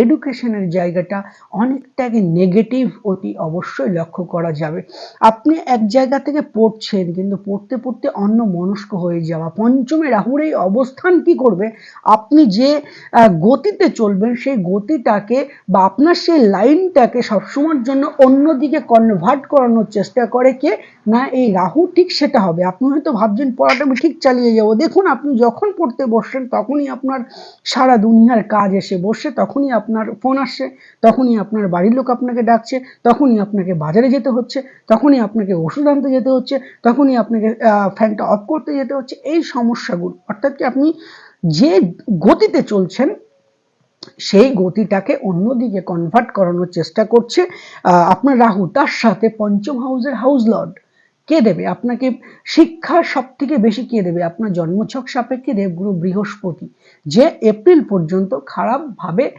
এডুকেশনের জায়গাটা অনেকটাকে নেগেটিভ অতি অবশ্যই লক্ষ্য করা যাবে। আপনি এক জায়গা থেকে পড়ছেন, কিন্তু পড়তে পড়তে অন্য মনস্ক হয়ে যাওয়া, পঞ্চমে রাহুর এই অবস্থান কি করবে? আপনি যে গতিতে চলবেন, সেই গতিটাকে বা আপনার সেই লাইনটাকে সবসময়ের জন্য অন্যদিকে কনভার্ট করানোর চেষ্টা করে কে? না, এই রাহু ঠিক সেটা হবে। আপনি হয়তো ভাবছেন, পড়াটা আমি ঠিক চালিয়ে যাব। দেখুন, আপনি যখন পড়তে বসছেন, তখনই আপনার সারা দুনিয়ার কাজ এসে বসে তখনই আপনার ফোন আসছে, তখনই আপনার বাড়ির লোক আপনাকে ডাকছে, তখনই আপনাকে বাজারে যেতে হচ্ছে, তখনই আপনাকে ওষুধ আনতে যেতে হচ্ছে, তখনই আপনাকে ফ্যানটা অফ করতে যেতে হচ্ছে, এই সমস্যাগুলো। অর্থাৎ কি আপনি যে গতিতে চলছেন, সেই গতিটাকে অন্যদিকে কনভার্ট করানোর চেষ্টা করছে আপনার রাহু, তার সাথে পঞ্চম হাউসের হাউস লর্ড কে দেবে? আপনাকে শিক্ষা সব থেকে বেশি কে দেবে? আপনার জন্মছক সাপেক্ষে দেবগুরু বৃহস্পতি। যে এপ্রিল পর্যন্ত খারাপভাবে